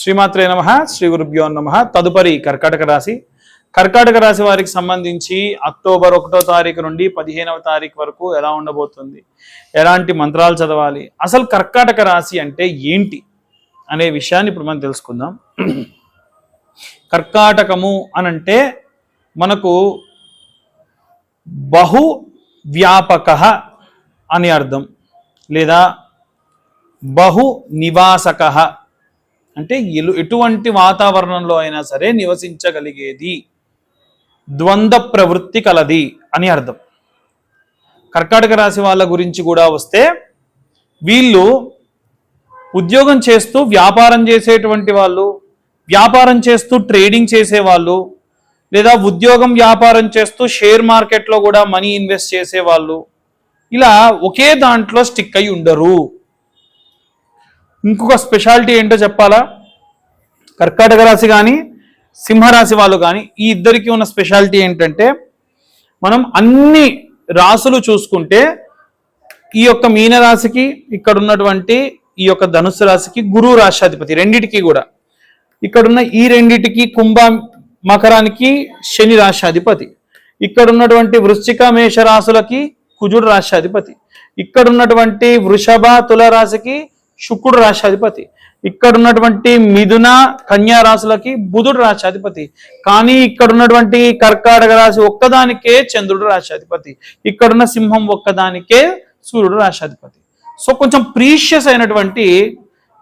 శ్రీమాత్రే నమ శ్రీ గురుభ్యో నమ. తదుపరి కర్కాటక రాశి. కర్కాటక రాశి వారికి సంబంధించి అక్టోబర్ ఒకటో తారీఖు నుండి పదిహేనవ తారీఖు వరకు ఎలా ఉండబోతుంది? ఎలాంటి మంత్రాలు చదవాలి? అసలు కర్కాటక రాశి అంటే ఏంటి? అనే విషయాన్ని ఇప్పుడు మనం తెలుసుకుందాం. కర్కాటకము అనంటే మనకు బహు వ్యాపక అని అర్థం. లేదా బహు నివాసక అంటే ఎటువంటి వాతావరణంలో అయినా సరే నివసించగలిగేది ద్వంద్వ ప్రవృత్తి కలది అని అర్థం. కర్కాటక రాశి వాళ్ళ గురించి కూడా వస్తే వీళ్ళు ఉద్యోగం చేస్తూ వ్యాపారం చేసేటువంటి వాళ్ళు వ్యాపారం చేస్తూ ట్రేడింగ్ చేసేవాళ్ళు లేదా ఉద్యోగం వ్యాపారం చేస్తూ షేర్ మార్కెట్లో కూడా మనీ ఇన్వెస్ట్ చేసేవాళ్ళు ఇలా ఒకే దాంట్లో స్టిక్ అయి ఉండరు. ఇంకొక స్పెషాలిటీ ఏంటో చెప్పాలా? కర్కాటక రాశి కానీ సింహరాశి వాళ్ళు కానీ ఈ ఇద్దరికి ఉన్న స్పెషాలిటీ ఏంటంటే మనం అన్ని రాసులు చూసుకుంటే ఈ యొక్క మీనరాశికి ఇక్కడ ఉన్నటువంటి ఈ యొక్క ధనుస్సు రాశికి గురువు రాశాధిపతి రెండిటికి కూడా. ఇక్కడున్న ఈ రెండిటికి కుంభ మకరానికి శని రాశాధిపతి ఇక్కడ ఉన్నటువంటి వృశ్చిక మేష రాశులకి కుజుడు రాశాధిపతి ఇక్కడ ఉన్నటువంటి వృషభ తుల రాశికి శుక్రుడు రాశాధిపతి ఇక్కడ ఉన్నటువంటి మిథున కన్యా రాశులకి బుధుడు రాశాధిపతి కానీ ఇక్కడ ఉన్నటువంటి కర్కాటక రాశి ఒక్కదానికే చంద్రుడు రాశాధిపతి ఇక్కడున్న సింహం ఒక్కదానికే సూర్యుడు రాశాధిపతి సో కొంచెం ప్రీషియస్ అయినటువంటి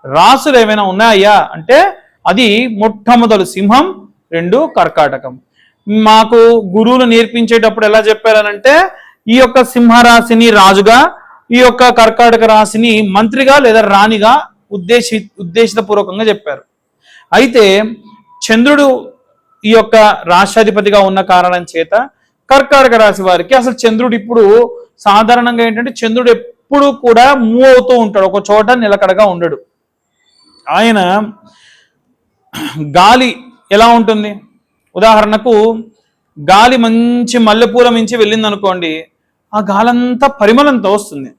రాసులు ఏమైనా ఉన్నాయా? అంటే అది మొట్టమొదలు సింహం రెండు కర్కాటకం. మాకు గురువులు నేర్పించేటప్పుడు ఎలా చెప్పారనంటే ఈ యొక్క సింహరాశిని రాజుగా ఈ యొక్క కర్కాటక రాశిని మంత్రిగా లేదా రాణిగా ఉద్దేశి ఉద్దేశితపూర్వకంగా చెప్పారు. అయితే చంద్రుడు ఈ యొక్క రాష్ట్రాధిపతిగా ఉన్న కారణం చేత కర్కాటక రాశి వారికి అసలు చంద్రుడు ఇప్పుడు సాధారణంగా ఏంటంటే చంద్రుడు ఎప్పుడు కూడా మూవ్ అవుతూ ఉంటాడు. ఒక చోట నిలకడగా ఉండడు. ఆయన గాలి ఎలా ఉంటుంది? ఉదాహరణకు గాలి మంచి మల్లెపూల మించి వెళ్ళింది అనుకోండి ఆ గాలంతా పరిమళంతో వస్తుంది.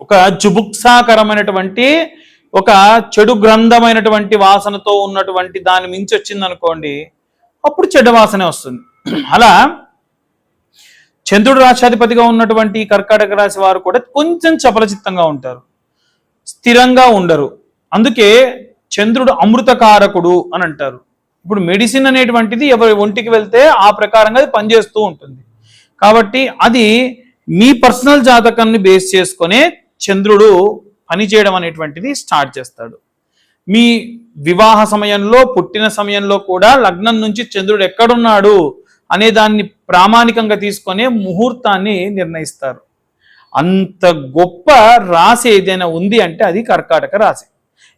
ఒక జుబుక్సాకరమైనటువంటి ఒక చెడు గ్రంథమైనటువంటి వాసనతో ఉన్నటువంటి దాని మించి వచ్చింది అనుకోండి అప్పుడు చెడ్డ వాసనే వస్తుంది. అలా చంద్రుడు రాష్ట్రాధిపతిగా ఉన్నటువంటి కర్కాటక రాశి వారు కూడా కొంచెం చపలచిత్తంగా ఉంటారు. స్థిరంగా ఉండరు. అందుకే చంద్రుడు అమృతకారకుడు అని అంటారు. ఇప్పుడు మెడిసిన్ అనేటువంటిది ఎవరి ఒంటికి వెళ్తే ఆ ప్రకారంగా అది పనిచేస్తూ ఉంటుంది. కాబట్టి అది మీ పర్సనల్ జాతకాన్ని బేస్ చేసుకునే చంద్రుడు పనిచేయడం అనేటువంటిది స్టార్ట్ చేస్తాడు. మీ వివాహ సమయంలో పుట్టిన సమయంలో కూడా లగ్నం నుంచి చంద్రుడు ఎక్కడున్నాడు అనే దాన్ని ప్రామాణికంగా తీసుకొని ముహూర్తాన్ని నిర్ణయిస్తారు. అంత గొప్ప రాశి ఏదైనా ఉంది అంటే అది కర్కాటక రాశి.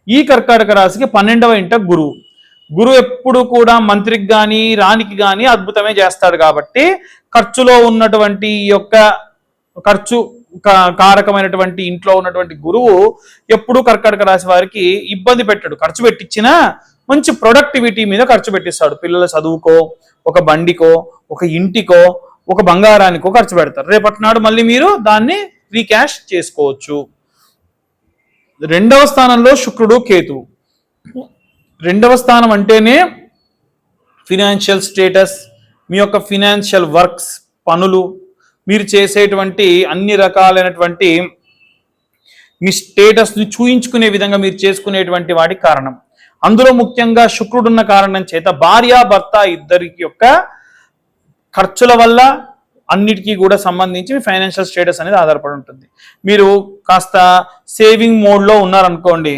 ఈ కర్కాటక రాశికి పన్నెండవ ఇంట గురువు. గురువు ఎప్పుడు కూడా మంత్రికి కానీ రాణికి కానీ అద్భుతమే చేస్తాడు కాబట్టి ఖర్చులో ఉన్నటువంటి ఈ యొక్క ఖర్చు కారకమైనటువంటి ఇంట్లో ఉన్నటువంటి గురువు ఎప్పుడూ కర్కాటక రాశి వారికి ఇబ్బంది పెట్టాడు. ఖర్చు పెట్టించినా మంచి ప్రొడక్టివిటీ మీద ఖర్చు పెట్టిస్తాడు. పిల్లల చదువుకో ఒక బండికో ఒక ఇంటికో ఒక బంగారానికో ఖర్చు పెడతారు. రేపటి నాడు మళ్ళీ మీరు దాన్ని రీక్యాష్ చేసుకోవచ్చు. రెండవ స్థానంలో శుక్రుడు కేతువు. రెండవ స్థానం అంటేనే ఫినాన్షియల్ స్టేటస్ మీ యొక్క ఫినాన్షియల్ వర్క్స్ పనులు మీరు చేసేటువంటి అన్ని రకాలైనటువంటి మీ స్టేటస్ని చూయించుకునే విధంగా మీరు చేసుకునేటువంటి వాటి కారణం. అందులో ముఖ్యంగా శుక్రుడున్న కారణం చేత భార్య భర్త ఇద్దరి యొక్క ఖర్చుల వల్ల అన్నిటికీ కూడా సంబంధించి మీ ఫైనాన్షియల్ స్టేటస్ అనేది ఆధారపడి ఉంటుంది. మీరు కాస్త సేవింగ్ మోడ్లో ఉన్నారనుకోండి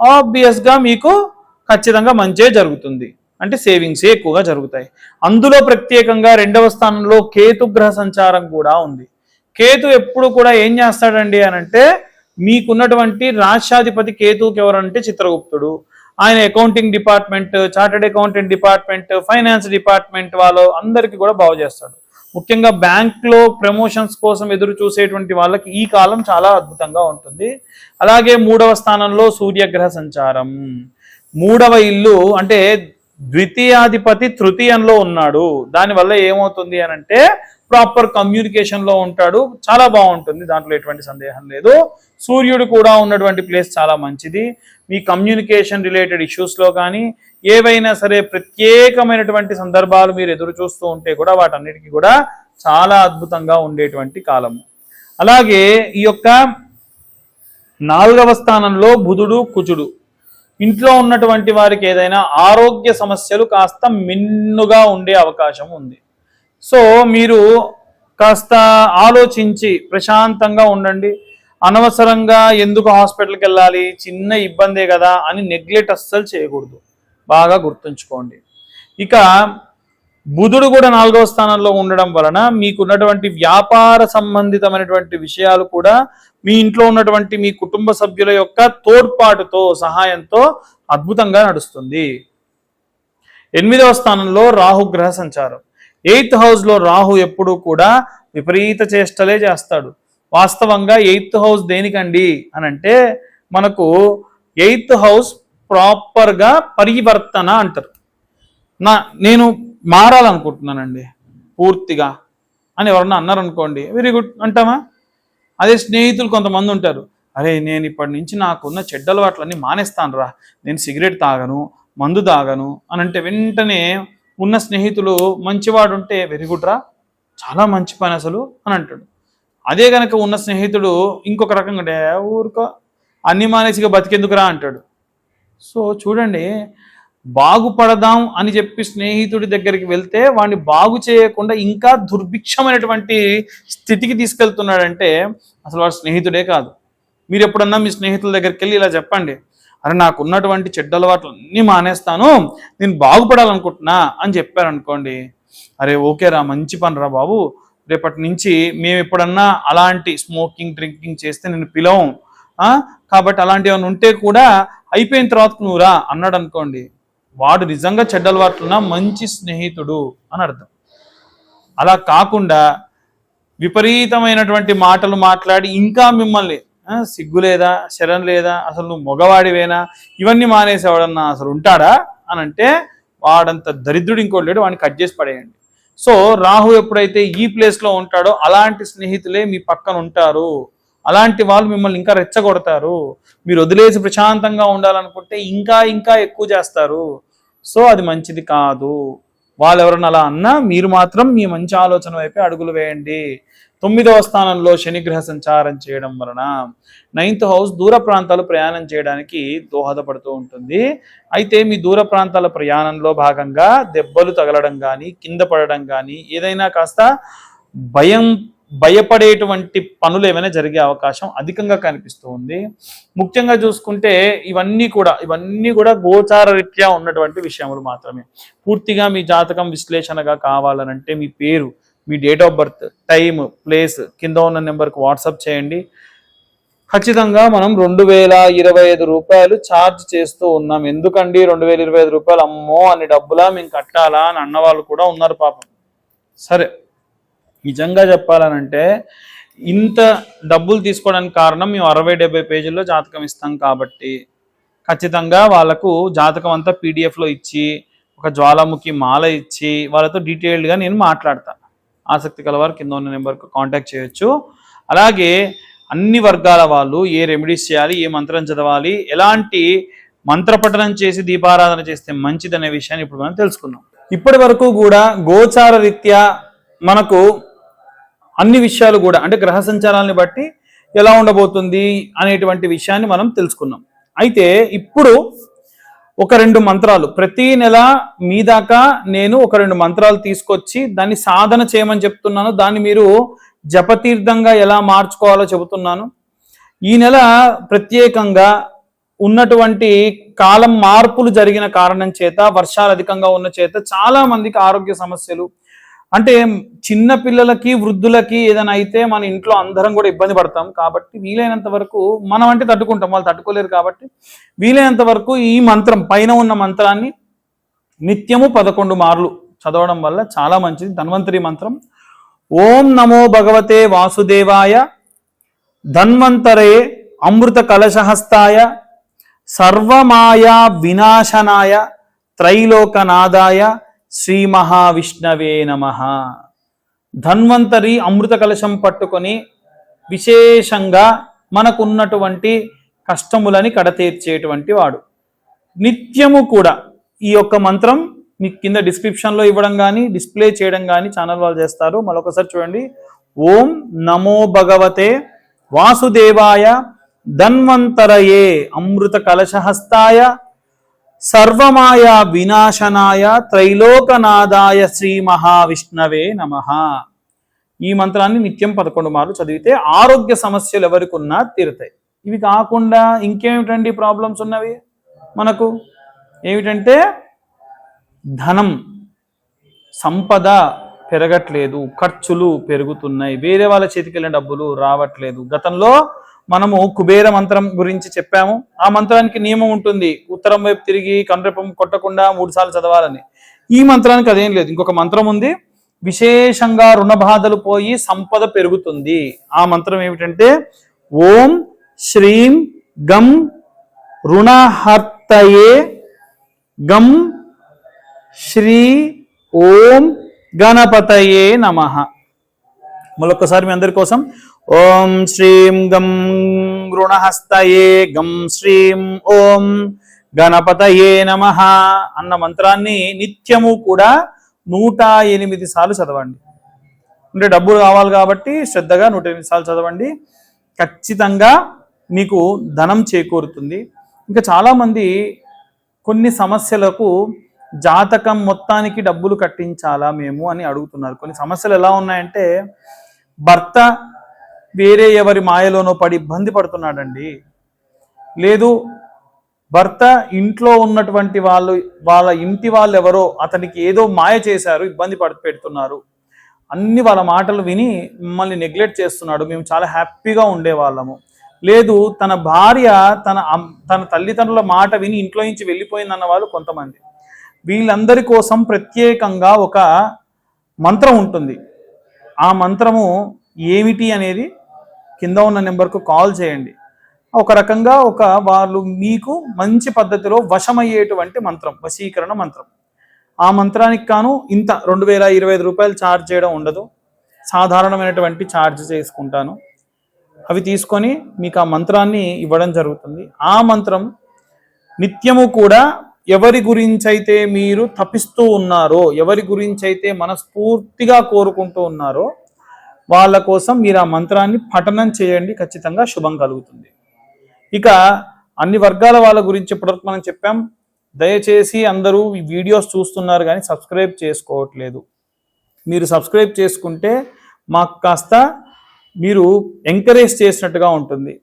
ఆబ్వియస్గా మీకు ఖచ్చితంగా మంచే జరుగుతుంది. అంటే సేవింగ్సే ఎక్కువగా జరుగుతాయి. అందులో ప్రత్యేకంగా రెండవ స్థానంలో కేతు గ్రహ సంచారం కూడా ఉంది. కేతు ఎప్పుడు కూడా ఏం చేస్తాడండి అని అంటే మీకున్నటువంటి రాష్ట్రాధిపతి కేతుకి ఎవరంటే చిత్రగుప్తుడు. ఆయన accounting department chartered accountant department finance department వాళ్ళు అందరికీ కూడా బాగు చేస్తాడు. ముఖ్యంగా బ్యాంక్లో ప్రమోషన్స్ కోసం ఎదురు చూసేటువంటి వాళ్ళకి ఈ కాలం చాలా అద్భుతంగా ఉంటుంది. అలాగే మూడవ స్థానంలో సూర్యగ్రహ సంచారం. మూడవ ఇల్లు అంటే ద్వితీయాధిపతి తృతీయంలో ఉన్నాడు. దానివల్ల ఏమవుతుంది అని అంటే ప్రాపర్ కమ్యూనికేషన్లో ఉంటాడు. చాలా బాగుంటుంది. దాంట్లో ఎటువంటి సందేహం లేదు. సూర్యుడు కూడా ఉన్నటువంటి ప్లేస్ చాలా మంచిది. మీ కమ్యూనికేషన్ రిలేటెడ్ ఇష్యూస్లో కానీ ఏవైనా సరే ప్రత్యేకమైనటువంటి సందర్భాలు మీరు ఎదురు చూస్తూ ఉంటే కూడా వాటన్నిటికీ కూడా చాలా అద్భుతంగా ఉండేటువంటి కాలము. అలాగే ఈ యొక్క నాలుగవ స్థానంలో బుధుడు కుజుడు. ఇంట్లో ఉన్నటువంటి వారికి ఏదైనా ఆరోగ్య సమస్యలు కాస్త మిన్నుగా ఉండే అవకాశం ఉంది. సో మీరు కాస్త ఆలోచించి ప్రశాంతంగా ఉండండి. అనవసరంగా ఎందుకు హాస్పిటల్కి వెళ్ళాలి? చిన్న ఇబ్బందే కదా అని నెగ్లెక్ట్ అస్సలు చేయకూడదు. బాగా గుర్తుంచుకోండి. ఇక బుధుడు కూడా నాలుగవ స్థానంలో ఉండడం వలన మీకున్నటువంటి వ్యాపార సంబంధితమైనటువంటి విషయాలు కూడా మీ ఇంట్లో ఉన్నటువంటి మీ కుటుంబ సభ్యుల యొక్క తోడ్పాటుతో సహాయంతో అద్భుతంగా నడుస్తుంది. ఎనిమిదవ స్థానంలో రాహు గ్రహ సంచారం. ఎయిత్ హౌస్లో రాహు ఎప్పుడూ కూడా విపరీత చేష్టలే చేస్తాడు. వాస్తవంగా ఎయిత్ హౌస్ దేనికండి అని అంటే మనకు ఎయిత్ హౌస్ ప్రాపర్గా పరివర్తన అంటారు. నా నేను మారాలనుకుంటున్నానండి పూర్తిగా అని ఎవరన్నా అన్నారనుకోండి వెరీ గుడ్ అంటామా? అదే స్నేహితులు కొంతమంది ఉంటారు అరే నేను ఇప్పటి నుంచి నాకున్న చెడ్డ అలవాట్లన్నీ మానేస్తాను రా నేను సిగరెట్ తాగను మందు తాగను అని అంటే వెంటనే ఉన్న స్నేహితులు మంచివాడు ఉంటే వెరీ గుడ్ రా చాలా మంచి పని అసలు అని అంటాడు. అదే కనుక ఉన్న స్నేహితుడు ఇంకొక రకంగా ఊరుకో అన్ని మానేసిగా బతికెందుకురా అంటాడు. సో చూడండి బాగుపడదాం అని చెప్పి స్నేహితుడి దగ్గరికి వెళ్తే వాడిని బాగు చేయకుండా ఇంకా దుర్భిక్షమైనటువంటి స్థితికి తీసుకెళ్తున్నాడంటే అసలు వాడు స్నేహితుడే కాదు. మీరు ఎప్పుడన్నా మీ స్నేహితుల దగ్గరికి వెళ్ళి ఇలా చెప్పండి అరే నాకు ఉన్నటువంటి చెడ్డ అలవాట్లు అన్నీ మానేస్తాను నేను బాగుపడాలనుకుంటున్నా అని చెప్పారనుకోండి. అరే ఓకేరా మంచి పని రా బాబు. రేపటి నుంచి మేము ఎప్పుడన్నా అలాంటి స్మోకింగ్ డ్రింకింగ్ చేస్తే నేను పిలవం. కాబట్టి అలాంటి ఏమైనా ఉంటే కూడా అయిపోయిన తర్వాత నువ్వు రా అన్నాడు అనుకోండి వాడు నిజంగా చెడ్డ అలవాట్లున్న మంచి స్నేహితుడు అని అర్థం. అలా కాకుండా విపరీతమైనటువంటి మాటలు మాట్లాడి ఇంకా మిమ్మల్ని సిగ్గు లేదా శరణ్ లేదా అసలు నువ్వు మగవాడివేనా ఇవన్నీ మానేసేవాడన్నా అసలు ఉంటాడా అని అంటే వాడంత దరిద్రుడు ఇంకోటి లేడు వాడిని కట్ చేసి పడేయండి. సో రాహు ఎప్పుడైతే ఈ ప్లేస్లో ఉంటాడో అలాంటి స్నేహితులే మీ పక్కన ఉంటారు. అలాంటి వాళ్ళు మిమ్మల్ని ఇంకా రెచ్చగొడతారు. మీరు వదిలేసి ప్రశాంతంగా ఉండాలనుకుంటే ఇంకా ఇంకా ఎక్కువ చేస్తారు. సో అది మంచిది కాదు. వాళ్ళు ఎవరన్నా అలా అన్నా మీరు మాత్రం మీ మంచి ఆలోచన వైపే అడుగులు వేయండి. తొమ్మిదవ స్థానంలో శనిగ్రహ సంచారం చేయడం వలన నైన్త్ హౌస్ దూర ప్రాంతాలు ప్రయాణం చేయడానికి దోహదపడుతూ ఉంటుంది. అయితే మీ దూర ప్రాంతాల ప్రయాణంలో భాగంగా దెబ్బలు తగలడం కానీ కింద పడడం కానీ ఏదైనా కాస్త భయం భయపడేటువంటి పనులు ఏమైనా జరిగే అవకాశం అధికంగా కనిపిస్తూ ఉంది. ముఖ్యంగా చూసుకుంటే ఇవన్నీ కూడా ఇవన్నీ కూడా గోచార రీత్యా ఉన్నటువంటి విషయములు మాత్రమే. పూర్తిగా మీ జాతకం విశ్లేషణగా కావాలనంటే మీ పేరు మీ date of birth time place కింద ఉన్న నెంబర్కి వాట్సాప్ చేయండి. ఖచ్చితంగా మనం రెండు వేల ఇరవై ఐదు రూపాయలు ఛార్జ్ చేస్తూ ఉన్నాం. ఎందుకండి రెండు వేల ఇరవై ఐదు రూపాయలు? అమ్మో అన్ని డబ్బులా మేము కట్టాలా అని అన్న వాళ్ళు కూడా ఉన్నారు పాపం. సరే. నిజంగా చెప్పాలనంటే ఇంత డబ్బులు తీసుకోవడానికి కారణం మేము అరవై డెబ్బై పేజీల్లో జాతకం ఇస్తాం కాబట్టి ఖచ్చితంగా వాళ్ళకు జాతకం అంతా పీడిఎఫ్లో ఇచ్చి ఒక జ్వాలాముఖి మాల ఇచ్చి వాళ్ళతో డీటెయిల్డ్గా నేను మాట్లాడతా. ఆసక్తి కలవారు కింద ఉన్న నెంబర్కి కాంటాక్ట్ చేయొచ్చు. అలాగే అన్ని వర్గాల వాళ్ళు ఏ రెమెడీస్ చేయాలి ఏ మంత్రం చదవాలి ఎలాంటి మంత్రపఠనం చేసి దీపారాధన చేస్తే మంచిదనే విషయాన్ని ఇప్పుడు మనం తెలుసుకుందాం ఇప్పటి వరకు కూడా గోచార రీత్యా మనకు అన్ని విషయాలు కూడా అంటే గ్రహ సంచారాన్ని బట్టి ఎలా ఉండబోతుంది అనేటువంటి విషయాన్ని మనం తెలుసుకున్నాం. అయితే ఇప్పుడు ఒక రెండు మంత్రాలు. ప్రతి నెల మీ దాకా నేను ఒక రెండు మంత్రాలు తీసుకొచ్చి దాన్ని సాధన చేయమని చెప్తున్నాను. దాన్ని మీరు జపతీర్థంగా ఎలా మార్చుకోవాలో చెబుతున్నాను. ఈ నెల ప్రత్యేకంగా ఉన్నటువంటి కాలం మార్పులు జరిగిన కారణం చేత వర్షాలు అధికంగా ఉన్న చేత చాలా మందికి ఆరోగ్య సమస్యలు అంటే చిన్న పిల్లలకి వృద్ధులకి ఏదైనా అయితే మన ఇంట్లో అందరం కూడా ఇబ్బంది పడతాం. కాబట్టి వీలైనంత వరకు మనం అంటే తట్టుకుంటాం. వాళ్ళు తట్టుకోలేరు కాబట్టి వీలైనంత వరకు ఈ మంత్రం పైన ఉన్న మంత్రాన్ని నిత్యము పదకొండు మార్లు చదవడం వల్ల చాలా మంచిది. ధన్వంతరి మంత్రం. ఓం నమో భగవతే వాసుదేవాయ ధన్వంతరే అమృత కలశహస్తాయ సర్వమాయా వినాశనాయ త్రైలోకనాదాయ శ్రీ మహావిష్ణవే నమ. ధన్వంతరి అమృత కలశం పట్టుకొని విశేషంగా మనకున్నటువంటి కష్టములని కడతీర్చేటువంటి వాడు. నిత్యము కూడా ఈ యొక్క మంత్రం మీకు కింద డిస్క్రిప్షన్లో ఇవ్వడం కానీ డిస్ప్లే చేయడం కానీ ఛానల్ వాళ్ళు చేస్తారు. మరొకసారి చూడండి. ఓం నమో భగవతే వాసుదేవాయ ధన్వంతరయే అమృత కలశహస్తాయ సర్వమాయ వినాశనాయ త్రైలోకనాదాయ శ్రీ మహావిష్ణవే నమ. ఈ మంత్రాన్ని నిత్యం పదకొండు మార్లు చదివితే ఆరోగ్య సమస్యలు ఎవరికి ఉన్నా తీరుతాయి. ఇవి కాకుండా ఇంకేమిటండి ప్రాబ్లమ్స్ ఉన్నవి? మనకు ఏమిటంటే ధనం సంపద పెరగట్లేదు ఖర్చులు పెరుగుతున్నాయి వేరే వాళ్ళ చేతికి వెళ్ళిన డబ్బులు రావట్లేదు. గతంలో మనము కుబేర మంత్రం గురించి చెప్పాము. ఆ మంత్రానికి నియమం ఉంటుంది. ఉత్తరం వైపు తిరిగి కండ్రపం కొట్టకుండా మూడు సార్లు చదవాలని. ఈ మంత్రానికి అదేం లేదు. ఇంకొక మంత్రం ఉంది. విశేషంగా రుణ బాధలు పోయి సంపద పెరుగుతుంది. ఆ మంత్రం ఏమిటంటే ఓం శ్రీం గం రుణహర్తయే గం శ్రీ ఓం గణపతయే నమ. మరొకసారి మీ అందరి కోసం ఓం శ్రీం గం గృణహస్తయే గం శ్రీం ఓం గణపతయే నమ అన్న మంత్రాన్ని నిత్యము కూడా నూట ఎనిమిది సార్లు చదవండి. అంటే డబ్బులు కావాలి కాబట్టి శ్రద్ధగా నూట ఎనిమిది సార్లు చదవండి. ఖచ్చితంగా మీకు ధనం చేకూరుతుంది. ఇంకా చాలామంది కొన్ని సమస్యలకు జాతకం మొత్తానికి డబ్బులు కట్టించాలా మేము అని అడుగుతున్నారు. కొన్ని సమస్యలు ఎలా ఉన్నాయంటే భర్త వేరే ఎవరి మాయలోనో పడి ఇబ్బంది పడుతున్నాడండి. లేదు భర్త ఇంట్లో ఉన్నటువంటి వాళ్ళు వాళ్ళ ఇంటి వాళ్ళు ఎవరో అతనికి ఏదో మాయ చేశారు ఇబ్బంది పడి పెడుతున్నారు. అన్ని వాళ్ళ మాటలు విని మిమ్మల్ని నెగ్లెక్ట్ చేస్తున్నాడు. మేము చాలా హ్యాపీగా ఉండేవాళ్ళము. లేదు తన భార్య తన తన తల్లిదండ్రుల మాట విని ఇంట్లో నుంచి వెళ్ళిపోయిందన్న వాళ్ళు కొంతమంది. వీళ్ళందరి కోసం ప్రత్యేకంగా ఒక మంత్రం ఉంటుంది. ఆ మంత్రము ఏమిటి అనేది కింద ఉన్న నెంబర్కు కాల్ చేయండి. ఒక రకంగా ఒక వాళ్ళు మీకు మంచి పద్ధతిలో వశమయ్యేటువంటి మంత్రం వశీకరణ మంత్రం. ఆ మంత్రానికి కాను ఇంత రెండు వేల ఇరవై ఐదు రూపాయలు ఛార్జ్ చేయడం ఉండదు. సాధారణమైనటువంటి ఛార్జ్ చేసుకుంటాను. అవి తీసుకొని మీకు ఆ మంత్రాన్ని ఇవ్వడం జరుగుతుంది. ఆ మంత్రం నిత్యము కూడా ఎవరి గురించి అయితే మీరు తపిస్తూ ఉన్నారో ఎవరి గురించి అయితే మనస్ఫూర్తిగా కోరుకుంటూ ఉన్నారో వాళ్ళ కోసం మీరు ఆ మంత్రాన్ని పఠనం చేయండి. ఖచ్చితంగా శుభం కలుగుతుంది. ఇక అన్ని వర్గాల వాళ్ళ గురించి ఇప్పటివరకు మనం చెప్పాం. దయచేసి అందరూ ఈ వీడియోస్ చూస్తున్నారు కానీ సబ్స్క్రైబ్ చేసుకోవట్లేదు. మీరు సబ్స్క్రైబ్ చేసుకుంటే మాకు కాస్త మీరు ఎంకరేజ్ చేసినట్టుగా ఉంటుంది.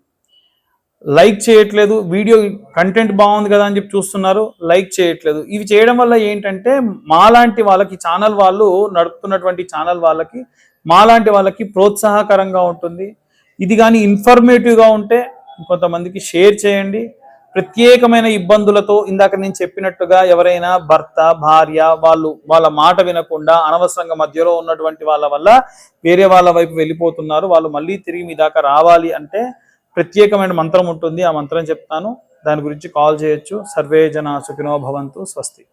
లైక్ చేయట్లేదు. వీడియో కంటెంట్ బాగుంది కదా అని చెప్పి చూస్తున్నారు. లైక్ చేయట్లేదు. ఇవి చేయడం వల్ల ఏంటంటే మాలాంటి వాళ్ళకి ఛానల్ వాళ్ళు నడుపుతున్నటువంటి ఛానల్ వాళ్ళకి మాలాంటి వాళ్ళకి ప్రోత్సాహకరంగా ఉంటుంది. ఇది కానీ ఇన్ఫర్మేటివ్గా ఉంటే కొంతమందికి షేర్ చేయండి. ప్రత్యేకమైన ఇబ్బందులతో ఇందాక నేను చెప్పినట్టుగా ఎవరైనా భర్త భార్య వాళ్ళు వాళ్ళ మాట వినకుండా అనవసరంగా మధ్యలో ఉన్నటువంటి వాళ్ళ వల్ల వేరే వాళ్ళ వైపు వెళ్ళిపోతున్నారు. వాళ్ళు మళ్ళీ తిరిగి మీ దాకా రావాలి అంటే ప్రత్యేకమైన మంత్రం ఉంటుంది. ఆ మంత్రం చెప్తాను. దాని గురించి కాల్ చేయొచ్చు. సర్వే జన సుఖినో భవంతు. స్వస్తి.